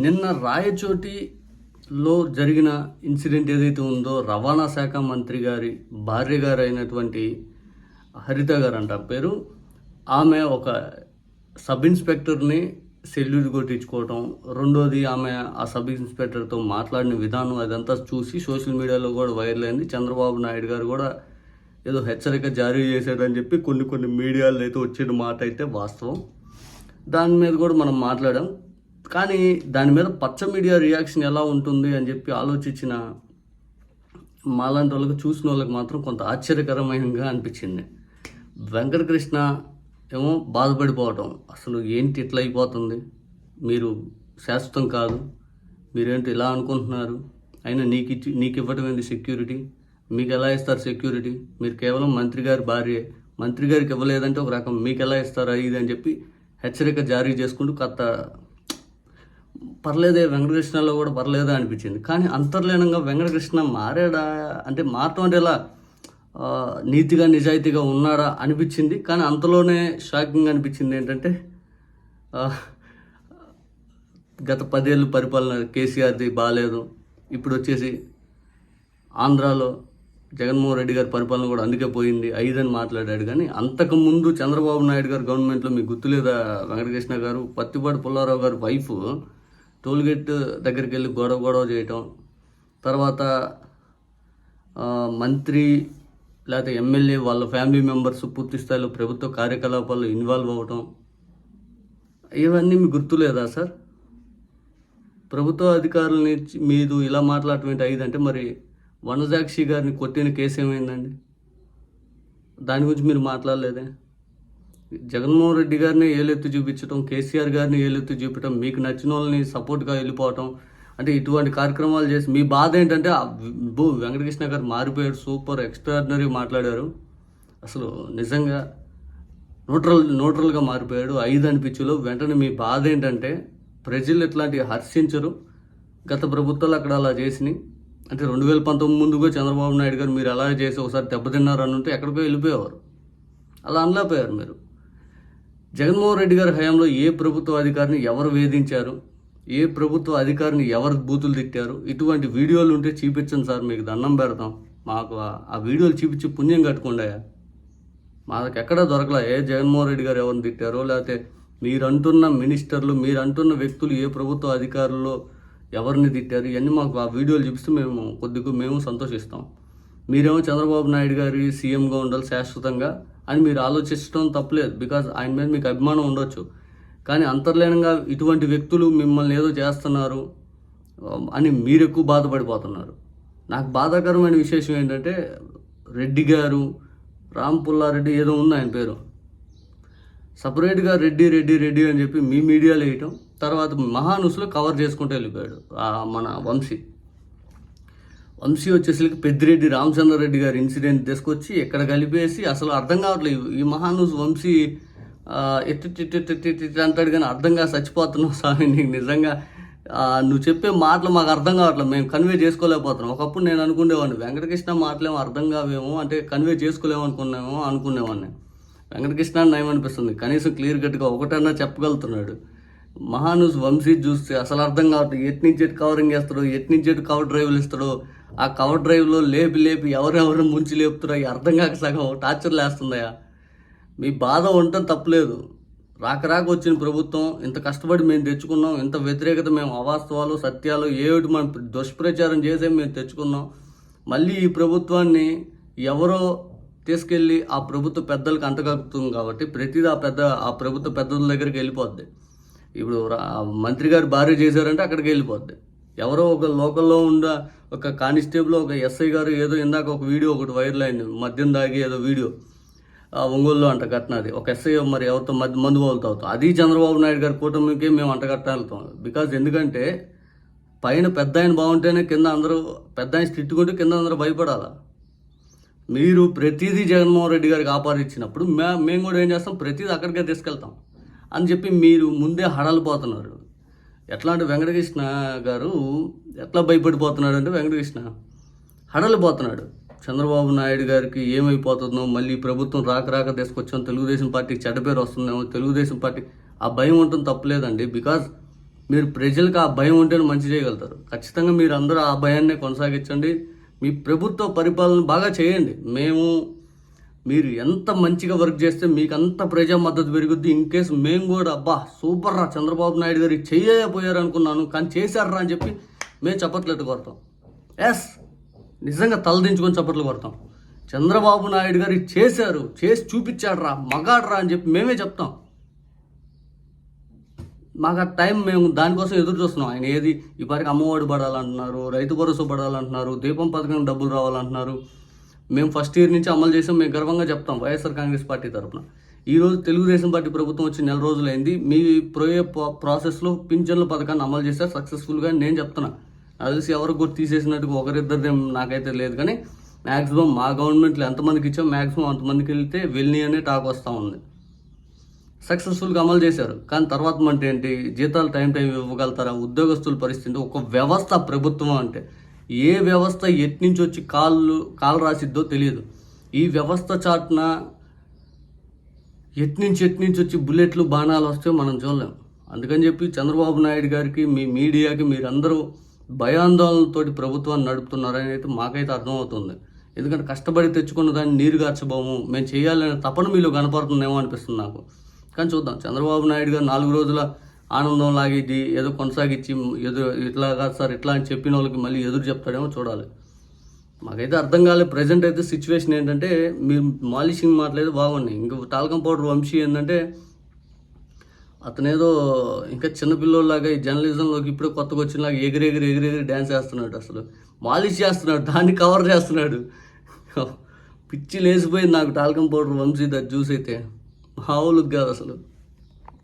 నిన్న రాయచోటిలో జరిగిన ఇన్సిడెంట్ ఏదైతే ఉందో రవాణా శాఖ మంత్రి గారి భార్య గారు అయినటువంటి హరిత గారు అంట పేరు. ఆమె ఒక సబ్ ఇన్స్పెక్టర్ని సెల్యూట్ కొట్టించుకోవటం రెండోది ఆమె ఆ సబ్ ఇన్స్పెక్టర్తో మాట్లాడిన విధానం అదంతా చూసి సోషల్ మీడియాలో కూడా వైరల్ అయింది. చంద్రబాబు నాయుడు గారు కూడా ఏదో హెచ్చరిక జారీ చేశాడని చెప్పి కొన్ని కొన్ని మీడియాలో అయితే వచ్చిన మాట అయితే వాస్తవం. దాని మీద కూడా మనం మాట్లాడాం. కానీ దాని మీద పచ్చ మీడియా రియాక్షన్ ఎలా ఉంటుంది అని చెప్పి ఆలోచించిన మాలాంటి వాళ్ళకి చూసిన వాళ్ళకి మాత్రం కొంత ఆశ్చర్యకరమైనగా అనిపించింది. వెంకటకృష్ణ ఏమో బాధపడిపోవటం. అసలు ఏంటి ఇట్లా అయిపోతుంది? మీరు శాశ్వతం కాదు. మీరేంటి ఇలా అనుకుంటున్నారు? అయినా నీకు ఇచ్చి నీకు ఇవ్వటం ఏంది సెక్యూరిటీ మీకు ఎలా ఇస్తారు సెక్యూరిటీ మీరు కేవలం మంత్రి గారి భార్య. మంత్రి గారికి ఇవ్వలేదంటే ఒక రకం. మీకు ఎలా ఇస్తారా ఇది అని చెప్పి హెచ్చరిక జారీ చేసుకుంటూ కొత్త పర్లేదే వెంకటకృష్ణలో కూడా పర్లేదా అనిపించింది. కానీ అంతర్లీనంగా వెంకటకృష్ణ మారాడా? అంటే మారటం అంటే ఎలా? నీతిగా నిజాయితీగా ఉన్నాడా అనిపించింది. కానీ అంతలోనే షాకింగ్ అనిపించింది ఏంటంటే గత పదేళ్ళు పరిపాలన కేసీఆర్ది బాగాలేదు ఇప్పుడు వచ్చేసి ఆంధ్రాలో జగన్మోహన్ రెడ్డి గారి పరిపాలన కూడా అందుకే పోయింది. ఐదని మాట్లాడాడు. కానీ అంతకుముందు చంద్రబాబు నాయుడు గారు గవర్నమెంట్లో మీకు గుర్తులేదా? వెంకటకృష్ణ గారు పత్తిపాటి పుల్లారావు గారి వైఫ్ టోల్గేట్ దగ్గరికి వెళ్ళి గొడవ గొడవ చేయటం తర్వాత మంత్రి లేకపోతే ఎమ్మెల్యే వాళ్ళ ఫ్యామిలీ మెంబర్స్ పూర్తి స్థాయిలో ప్రభుత్వ కార్యకలాపాల్లో ఇన్వాల్వ్ అవ్వటం ఇవన్నీ మీకు గుర్తులేదా సార్? ప్రభుత్వ అధికారులని మీరు ఇలా మాట్లాడటం ఏంటి అంటే మరి వనజాక్షి గారిని కొట్టిన కేసు ఏమైందండి దాని గురించి మీరు మాట్లాడలేదే? జగన్మోహన్ రెడ్డి గారిని ఏలెత్తి చూపించడం కేసీఆర్ గారిని ఏలెత్తి చూపించడం మీకు నచ్చిన వాళ్ళని సపోర్ట్గా వెళ్ళిపోవటం అంటే ఇటువంటి కార్యక్రమాలు చేసి మీ బాధ ఏంటంటే భూ బో వెంకటకృష్ణ గారు మారిపోయాడు సూపర్ ఎక్స్ట్రాడినరీ మాట్లాడారు. అసలు నిజంగా న్యూట్రల్ న్యూట్రల్గా మారిపోయాడు. ఐదు అనిపించులో వెంటనే మీ బాధ ఏంటంటే ప్రజలు ఇట్లాంటివి హర్షించరు. గత ప్రభుత్వాలు అక్కడ అలా చేసినాయి. అంటే రెండు వేల పంతొమ్మిది ముందుగా చంద్రబాబు నాయుడు గారు మీరు అలా చేసి ఒకసారి దెబ్బతిన్నారు అని ఉంటే ఎక్కడికో వెళ్ళిపోయేవారు. అలా అనలేకపోయారు మీరు. జగన్మోహన్ రెడ్డి గారి హయాంలో ఏ ప్రభుత్వ అధికారిని ఎవరు వేధించారు? ఏ ప్రభుత్వ అధికారిని ఎవరు బూతులు తిట్టారు? ఇటువంటి వీడియోలు ఉంటే చూపించండి సార్ మీకు దండం పెడతాం. మాకు ఆ- వీడియోలు చూపించి పుణ్యం కట్టుకోండాయా మాకు ఎక్కడా దొరకలా? ఏ జగన్మోహన్ రెడ్డి గారు ఎవరిని తిట్టారో లేకపోతే మీరు అంటున్న మినిస్టర్లు మీరు అంటున్న వ్యక్తులు ఏ ప్రభుత్వ అధికారుల్లో ఎవరిని తిట్టారు? ఇవన్నీ మాకు ఆ వీడియోలు చూపిస్తే మేము కొద్దిగా మేము సంతోషిస్తాం. మీరేమో చంద్రబాబు నాయుడు గారి సీఎంగా ఉండాలి శాశ్వతంగా. అని మీరు ఆలోచించడం తప్పలేదు. బికాజ్ ఆయన మీద మీకు అభిమానం ఉండొచ్చు. కానీ అంతర్లీనంగా ఇటువంటి వ్యక్తులు మిమ్మల్ని ఏదో చేస్తున్నారు అని మీరు ఎక్కువ బాధపడిపోతున్నారు. నాకు బాధాకరమైన విశేషం ఏంటంటే రెడ్డి గారు రామ్ పుల్లారెడ్డి ఏదో ఉంది ఆయన పేరు. సపరేట్గా రెడ్డి రెడ్డి రెడ్డి అని చెప్పి మీ మీడియాలో వేయటం తర్వాత మహానుసులో కవర్ చేసుకుంటూ వెళ్ళిపోయాడు మన వంశీ. వంశీ వచ్చేసరికి పెద్దిరెడ్డి రామచంద్రరెడ్డి గారి ఇన్సిడెంట్ తీసుకొచ్చి ఇక్కడ కలిపేసి అసలు అర్థం కావట్లేదు ఈ మహానుస్ వంశీ ఎత్తి అంటాడు కానీ అర్థంగా చచ్చిపోతున్నావు స్వామి నీకు నిజంగా. నువ్వు చెప్పే మాటలు మాకు అర్థం కావట్లేదు మేము కన్వే చేసుకోలేకపోతున్నాం. ఒకప్పుడు నేను అనుకునేవాడిని వెంకటకృష్ణ మాటలేమో అర్థం కావేమో అంటే కన్వే చేసుకోలేము అనుకున్నామో అనుకునేవాడిని. వెంకటకృష్ణ నయం అనిపిస్తుంది కనీసం క్లియర్ కట్గా ఒకటన్నా చెప్పగలుగుతున్నాడు. మహానుస్ వంశీ చూస్తే అసలు అర్థం కావట్లేదు ఎటు ఎటు కవరింగ్ చేస్తాడో ఎటు ఎటు కవర్ డ్రైవ్లు ఇస్తాడో ఆ కవర్ డ్రైవ్లో లేపి లేపి ఎవరెవరు ముంచి లేపుతారో అర్థం కాక సగం టార్చర్ లేస్తుందయా మీ బాధ ఉండటం తప్పలేదు. రాక రాక వచ్చిన ప్రభుత్వం ఇంత కష్టపడి మేము తెచ్చుకున్నాం ఇంత వ్యతిరేకత మేము అవాస్తవాలు సత్యాలు ఏమిటి మనం దుష్ప్రచారం చేసే మేము తెచ్చుకున్నాం. మళ్ళీ ఈ ప్రభుత్వాన్ని ఎవరో తీసుకెళ్ళి ఆ ప్రభుత్వ పెద్దలకు అంటగలుగుతుంది కాబట్టి ప్రతిదీ ఆ పెద్ద ఆ ప్రభుత్వ పెద్దల దగ్గరికి వెళ్ళిపోద్ది. ఇప్పుడు రా- మంత్రి గారు భార్య చేశారంటే అక్కడికి వెళ్ళిపోద్ది. ఎవరో ఒక లోకల్లో ఉన్న ఒక కానిస్టేబుల్ ఒక ఎస్ఐ గారు ఏదో ఇందాక ఒక వీడియో ఒకటి వైరల్ అయింది. మద్యం దాగి ఏదో వీడియో. ఆ ఒంగోలులో అంట కట్టినది ఒక ఎస్ఐ మరి ఎవరితో మధ్య మందు బాగులతో అవుతాం అది చంద్రబాబు నాయుడు గారి కూటమికి మేము అంటగట్టాలుతాం బికాజ్ ఎందుకంటే పైన పెద్ద ఆయన బాగుంటేనే కింద అందరూ పెద్ద ఆయన తిట్టుకుంటే కింద అందరూ భయపడాలా? మీరు ప్రతిదీ జగన్మోహన్ రెడ్డి గారికి ఆపాదించినప్పుడు మే మేము కూడా ఏం చేస్తాం? ప్రతిదీ అక్కడికే తీసుకెళ్తాం. అని చెప్పి మీరు ముందే హడలిపోతున్నారు. ఎట్లా అంటే వెంకటకృష్ణ గారు ఎట్లా భయపడిపోతున్నాడు అంటే వెంకటకృష్ణ హడలిపోతున్నాడు. చంద్రబాబు నాయుడు గారికి ఏమైపోతుందో మళ్ళీ ప్రభుత్వం రాక రాక తీసుకొచ్చాం తెలుగుదేశం పార్టీకి చెడ్డ పేరు వస్తుందేమో తెలుగుదేశం పార్టీ ఆ భయం ఉంటుంది తప్పలేదండి. బికాజ్ మీరు ప్రజలకు ఆ భయం ఉంటేనే మంచి చేయగలుగుతారు. ఖచ్చితంగా మీరు అందరూ ఆ భయాన్నే కొనసాగించండి. మీ ప్రభుత్వ పరిపాలన బాగా చేయండి. మేము మీరు ఎంత మంచిగా వర్క్ చేస్తే మీకు అంత ప్రజా మద్దతు పెరుగుద్ది. ఇన్ కేసు మేము కూడా అబ్బా సూపర్ రా చంద్రబాబు నాయుడు గారు చేయలేకపోయారు అనుకున్నాను కానీ చేశారా అని చెప్పి మేము చప్పట్లు కొడతాం. ఎస్ నిజంగా తలదించుకొని చప్పట్లు కొడతాం. చంద్రబాబు నాయుడు గారు ఇది చేశారు చేసి చూపించాడరా మగాడరా మగాడ్రా అని చెప్పి మేమే చెప్తాం. మాకు ఆ టైం మేము దానికోసం ఎదురు చూస్తున్నాం. ఆయన ఏది ఈ పారికి అమ్మఒడి పడాలంటున్నారు రైతు భరోసా పడాలంటున్నారు దీపం పథకం డబ్బులు రావాలంటున్నారు. మేము ఫస్ట్ ఇయర్ నుంచి అమలు చేసాం మేము గర్వంగా చెప్తాం వైఎస్ఆర్ కాంగ్రెస్ పార్టీ తరఫున ఈరోజు తెలుగుదేశం పార్టీ ప్రభుత్వం వచ్చి నెల రోజులైంది. మీ ప్రోయే ప్రాసెస్లో పింఛన్ల పథకాన్ని అమలు చేశారు. సక్సెస్ఫుల్గా నేను చెప్తున్నా. నాకు తెలిసి ఎవరు గుర్తు తీసేసినట్టుగా ఒకరిద్దరిదే నాకైతే లేదు కానీ మ్యాక్సిమం మా గవర్నమెంట్లో ఎంతమందికి ఇచ్చాం మ్యాక్సిమం అంతమందికి వెళ్తే వెళ్ళి అనే టాక్ వస్తూ ఉంది. సక్సెస్ఫుల్గా అమలు చేశారు. కానీ తర్వాత అంటే ఏంటి? జీతాలు టైం టైం ఇవ్వగలుగుతారా? ఉద్యోగస్తుల పరిస్థితి ఒక వ్యవస్థ ప్రభుత్వం అంటే. ఏ వ్యవస్థ ఎట్నుంచి వచ్చి కాళ్ళు కాలు రాసిద్దో తెలియదు. ఈ వ్యవస్థ చాటున ఎట్నుంచి ఎట్నుంచి వచ్చి బుల్లెట్లు బాణాలు వస్తే మనం చూడలేం. అందుకని చెప్పి చంద్రబాబు నాయుడు గారికి మీ మీడియాకి మీరందరూ భయాందోళనతోటి ప్రభుత్వాన్ని నడుపుతున్నారని అయితే మాకైతే అర్థమవుతుంది. ఎందుకంటే కష్టపడి తెచ్చుకున్న దాన్ని నీరు గార్చబోము. మేము చేయాలనే తపన మీలో కనపడుతుందేమో అనిపిస్తుంది నాకు. కానీ చూద్దాం. చంద్రబాబు నాయుడు గారు నాలుగు రోజుల ఆనందం లాగేది ఏదో కొనసాగించి ఎదురు ఇట్లా కాదు సార్ ఇట్లా అని చెప్పిన వాళ్ళకి మళ్ళీ ఎదురు చెప్తాడేమో చూడాలి. మాకైతే అర్థం కాలేదు. ప్రజెంట్ అయితే సిచ్యువేషన్ ఏంటంటే మీరు మాలిషింగ్ మాట్లాడేది బాగున్నాయి ఇంకా టాల్కం పౌడర్ వంశీ ఏంటంటే అతనేదో ఇంకా చిన్నపిల్లోలాగా ఈ జర్నలిజంలోకి ఇప్పుడే కొత్తగా వచ్చినలాగా ఎగిరెగిరి ఎగిరెగిరి డ్యాన్స్ చేస్తున్నాడు అసలు. మాలిష్ చేస్తున్నాడు. దాన్ని కవర్ చేస్తున్నాడు. పిచ్చి లేచిపోయింది నాకు టాల్కం పౌడర్ వంశీ దా జ్యూస్ అయితే. మామూలుగా కాదు అసలు.